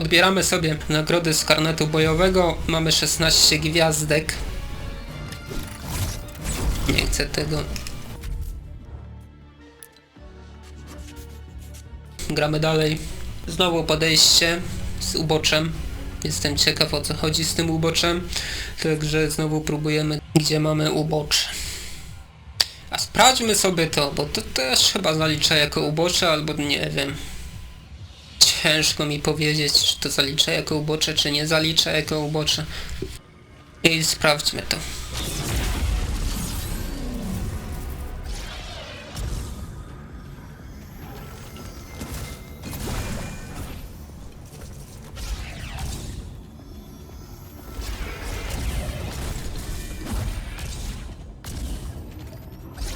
Odbieramy sobie nagrody z karnetu bojowego. Mamy 16 gwiazdek. Nie chcę tego. Gramy dalej. Znowu podejście z uboczem. Jestem ciekaw o co chodzi z tym uboczem. Także znowu próbujemy, gdzie mamy ubocze. A sprawdźmy sobie to, bo to też chyba zalicza jako ubocze, albo nie wiem. Ciężko mi powiedzieć, czy to zalicza jako ubocze, czy nie zalicza jako ubocze. I sprawdźmy to.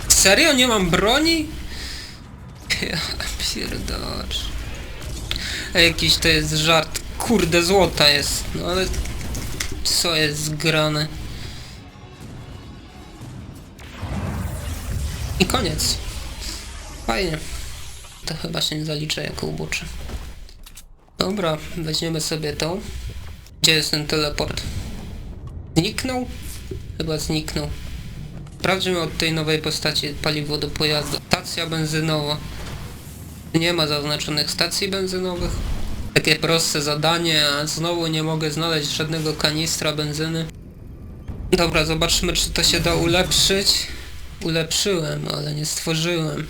Serio? Nie mam broni? Ja pierdolę. Jakiś to jest żart. Kurde, złota jest. No ale... Co jest grane? I koniec. Fajnie. To chyba się nie zaliczę jako ubocze. Dobra, weźmiemy sobie to. Gdzie jest ten teleport? Zniknął? Chyba zniknął. Sprawdźmy od tej nowej postaci paliwo do pojazdu. Stacja benzynowa. Nie ma zaznaczonych stacji benzynowych. Takie proste zadanie, a znowu nie mogę znaleźć żadnego kanistra benzyny. Dobra, zobaczmy czy to się da ulepszyć. Ulepszyłem, ale nie stworzyłem.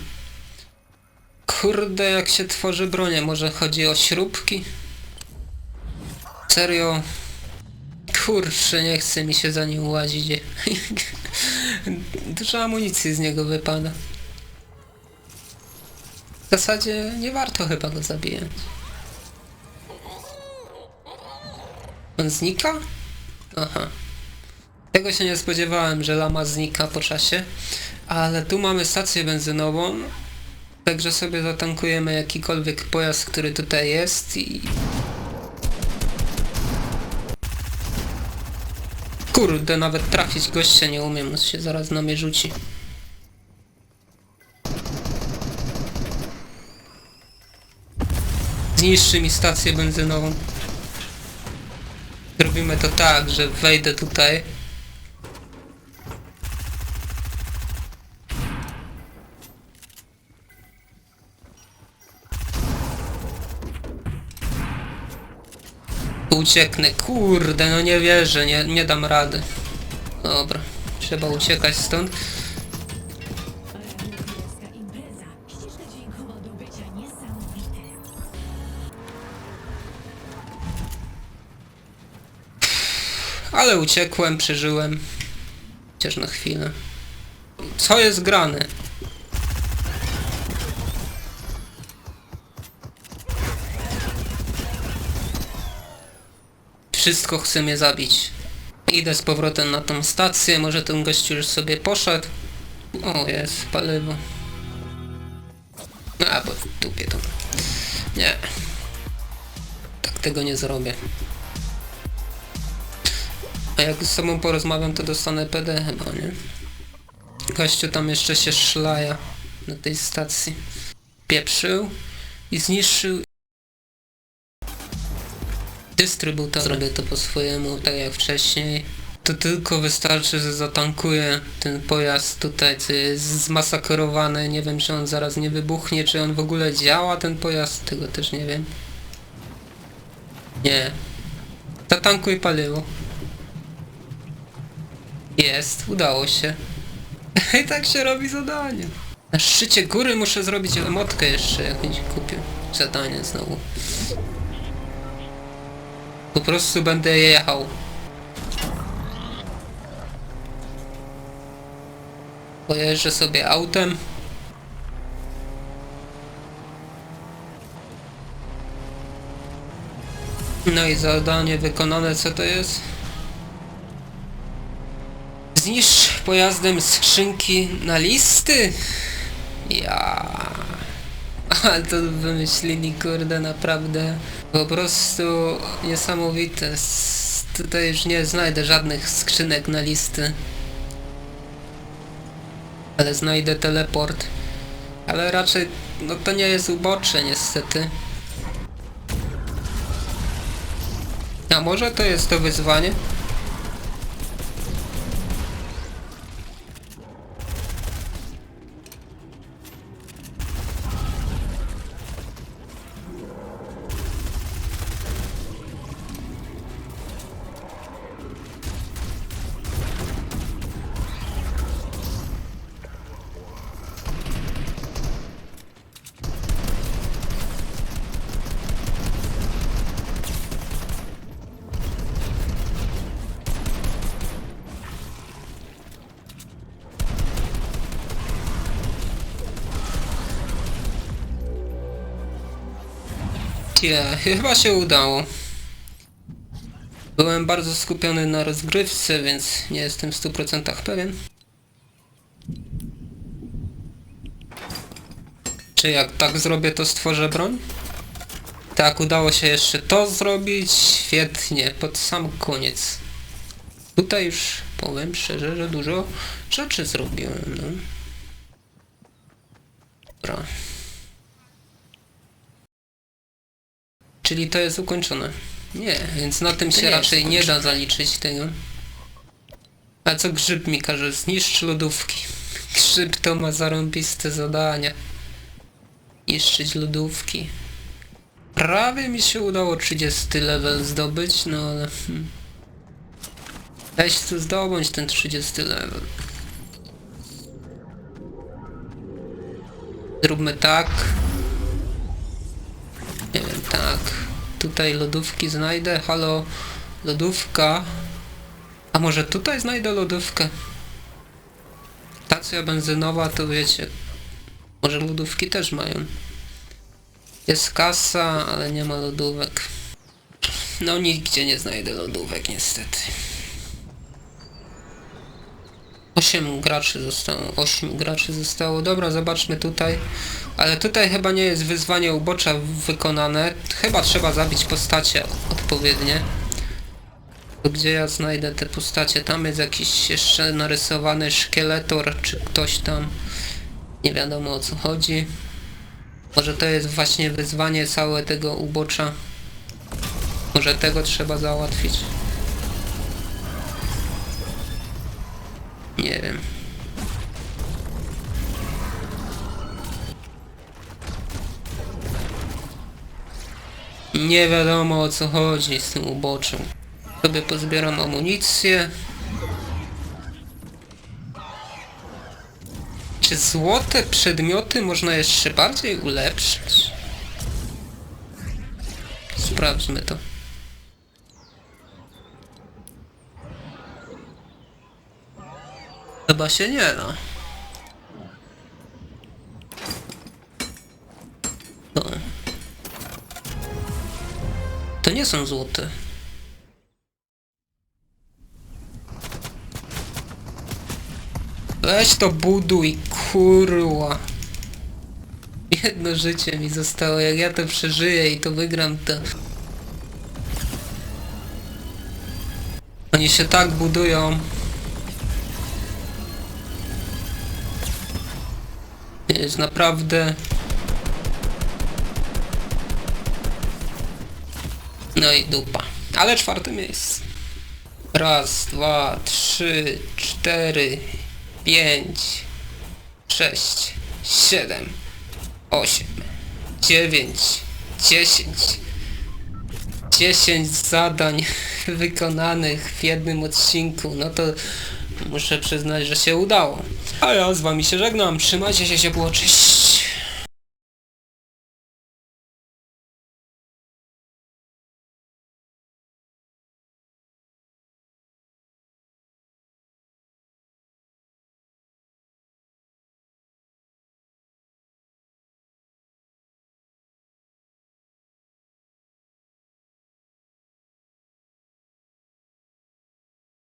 Kurde, jak się tworzy bronię, może chodzi o śrubki? Serio? Kurczę, nie chce mi się za nim łazić. Dużo amunicji z niego wypada. Zasadzie nie warto chyba go zabijać. On znika? Aha. Tego się nie spodziewałem, że lama znika po czasie. Ale tu mamy stację benzynową. Także sobie zatankujemy jakikolwiek pojazd, który tutaj jest i... Kurde, nawet trafić gościa nie umiem, on się zaraz na mnie rzuci. Zniszczy mi stację benzynową. Zrobimy to tak, że wejdę tutaj. Ucieknę, kurde, no nie wierzę, nie, nie dam rady. Dobra, trzeba uciekać stąd. Ale uciekłem, przeżyłem. Chociaż na chwilę. Co jest grane? Wszystko chce mnie zabić. Idę z powrotem na tą stację, może ten gościu już sobie poszedł. O, jest paliwo. A, bo w dupie to. Nie. Tak tego nie zrobię. A jak z tobą porozmawiam, to dostanę PD chyba, nie? Gościu tam jeszcze się szlaja na tej stacji. Pieprzył i zniszczył dystrybutor. Zrobię to po swojemu, tak jak wcześniej. To tylko wystarczy, że zatankuję ten pojazd tutaj, co jest zmasakrowany. Nie wiem, czy on zaraz nie wybuchnie, czy on w ogóle działa, ten pojazd. Tego też nie wiem. Nie. Zatankuj paliwo. Jest, udało się. I tak się robi zadanie. Na szczycie góry muszę zrobić emotkę jeszcze jakąś kupię. Zadanie znowu. Po prostu będę jechał. Pojeżdżę sobie autem. No i zadanie wykonane, co to jest? Zniszcz pojazdem skrzynki na listy? Ja. Ale to wymyślili, kurde, naprawdę. Po prostu niesamowite. Tutaj już nie znajdę żadnych skrzynek na listy. Ale znajdę teleport. Ale raczej, no to nie jest ubocze niestety. A może to jest to wyzwanie? Nie, chyba się udało. Byłem bardzo skupiony na rozgrywce, więc nie jestem w 100% pewien. Czy jak tak zrobię, to stworzę broń? Tak, udało się jeszcze to zrobić. Świetnie, pod sam koniec. Tutaj już powiem szczerze, że dużo rzeczy zrobiłem. No. Dobra. Czyli to jest ukończone. Nie, więc na tym To się raczej nie da zaliczyć tego. A co grzyb mi każe? Zniszcz lodówki. Grzyb to ma zarąbiste zadania. Niszczyć lodówki. Prawie mi się udało 30 level zdobyć, no ale... Hmm. Weź tu zdobądź ten 30 level. Zróbmy tak. Tak. Tutaj lodówki znajdę. Halo, lodówka. A może tutaj znajdę lodówkę? Stacja benzynowa, to wiecie. Może lodówki też mają. Jest kasa, ale nie ma lodówek. No nigdzie nie znajdę lodówek niestety. 8 graczy zostało. 8 graczy zostało. Dobra, zobaczmy tutaj. Ale tutaj chyba nie jest wyzwanie ubocza wykonane. Chyba trzeba zabić postacie odpowiednie. Gdzie ja znajdę te postacie? Tam jest jakiś jeszcze narysowany szkieletor, czy ktoś tam. Nie wiadomo o co chodzi. Może to jest właśnie wyzwanie całe tego ubocza. Może tego trzeba załatwić. Nie wiem. Nie wiadomo o co chodzi z tym uboczem. Sobie pozbieram amunicję. Czy złote przedmioty można jeszcze bardziej ulepszyć? Sprawdźmy to. Chyba się nie da. No. To nie są złote. Weź to buduj, kurwa. Jedno życie mi zostało, jak ja to przeżyję i to wygram, to... Oni się tak budują. Jest naprawdę... No i dupa. Ale czwarte miejsce. Raz, dwa, trzy, cztery, pięć, sześć, siedem, osiem, dziewięć, dziesięć. Dziesięć zadań wykonanych w jednym odcinku. No to muszę przyznać, że się udało. A ja z wami się żegnam. Trzymajcie się ciepło. Cześć.